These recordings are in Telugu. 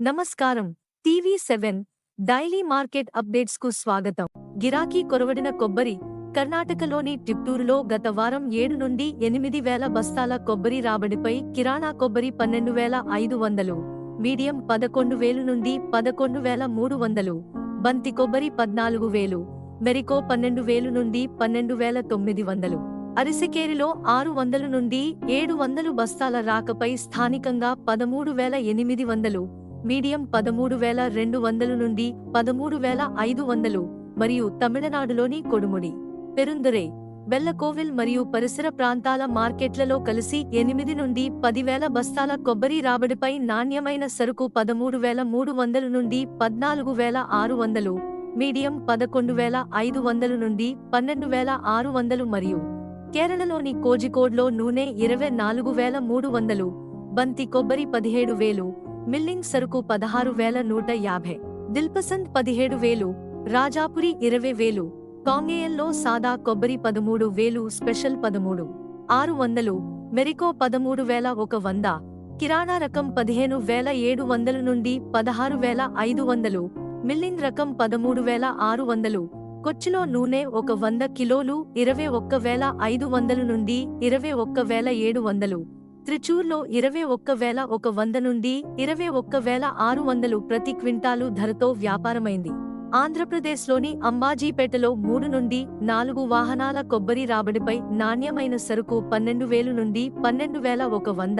నమస్కారం. టీవీ సెవెన్ డైలీ మార్కెట్ అప్డేట్స్కు స్వాగతం. గిరాకీ కొరవడిన కొబ్బరి కర్ణాటకలోని టిప్టూరులో గత వారం ఏడు నుండి ఎనిమిది వేల బస్తాల కొబ్బరి రాబడిపై కిరాణా కొబ్బరి పన్నెండు వేల ఐదు వందలు మీడియం పదకొండు వేలు నుండి పదకొండు వేల మూడు వందలు బంతి కొబ్బరి పద్నాలుగు వేలు మెరికో పన్నెండు వేలు నుండి పన్నెండు వేల తొమ్మిది వందలు అరిసెకేరిలో ఆరు వందలు నుండి ఏడు వందలు బస్తాల రాకపై స్థానికంగా పదమూడు వేల ఎనిమిది వందలు మీడియం పదమూడు వేల రెండు వందలు నుండి పదమూడు వేల ఐదు వందలు మరియు తమిళనాడులోని కొడుముడి పెరుందురే బెల్లకోవిల్ మరియు పరిసర ప్రాంతాల మార్కెట్లలో కలిసి ఎనిమిది నుండి పదివేల బస్తాల కొబ్బరి రాబడిపై నాణ్యమైన సరుకు పదమూడు వేల మూడు వందల నుండి పద్నాలుగు వేల ఆరు వందలు మీడియం పదకొండు వేల ఐదు వందలు నుండి పన్నెండు వేల ఆరు వందలు మరియు కేరళలోని కోజికోడ్లో నూనె ఇరవై నాలుగు వేల మూడు వందలు బంతి కొబ్బరి పదిహేడు వేలు మిల్లింగ్ సరుకు పదహారు వేల నూట యాభై. దిల్పసంద్ పదిహేడు వేలు రాజాపురి ఇరవై వేలు కాంగేయంలో సాదా కొబ్బరి పదమూడు వేలు స్పెషల్ పదమూడు ఆరు వందలు మెరికో పదమూడు వేల ఒక వంద కిరాణా రకం పదిహేను వేల ఏడు వందల నుండి పదహారు వేల ఐదు వందలు మిల్లింగ్ రకం పదమూడు వేల ఆరు వందలు కొచ్చిలో నూనె ఒక వంద కిలోలు ఇరవై ఒక్క వేల ఐదు వందలు నుండి ఇరవై ఒక్క వేల ఏడు వందలు త్రిచూర్లో ఇరవై ఒక్క వేల ఒక వంద నుండి ఇరవై ఒక్క వేల ఆరు వందలు ప్రతి క్వింటాలు ధరతో వ్యాపారమైంది. ఆంధ్రప్రదేశ్లోని అంబాజీపేటలో మూడు నుండి నాలుగు వాహనాల కొబ్బరి రాబడిపై నాణ్యమైన సరుకు పన్నెండు వేలు నుండి పన్నెండు వేల ఒక వంద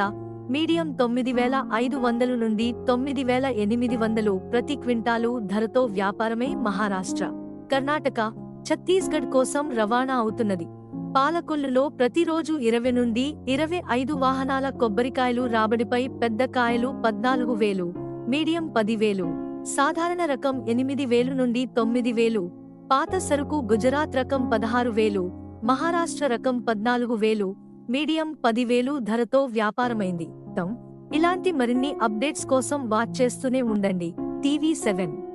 మీడియం తొమ్మిది వేల ఐదు వందలు నుండి తొమ్మిది వేల ఎనిమిది వందలు ప్రతి క్వింటాలు ధరతో వ్యాపారమే మహారాష్ట్ర. కర్ణాటక ఛత్తీస్గఢ్ కోసం రవాణా అవుతున్నది. పాలకొల్లులో ప్రతిరోజు ఇరవై నుండి ఇరవై ఐదు వాహనాల కొబ్బరికాయలు రాబడిపై పెద్ద కాయలు పద్నాలుగు వేలు మీడియం పదివేలు సాధారణ రకం ఎనిమిది వేలు నుండి తొమ్మిది వేలు పాత సరుకు గుజరాత్ రకం పదహారు వేలు మహారాష్ట్ర రకం పద్నాలుగు వేలు మీడియం పదివేలు ధరతో వ్యాపారమైంది. ఇలాంటి మరిన్ని అప్డేట్స్ కోసం వాచ్ చేస్తూనే ఉండండి. TV seven.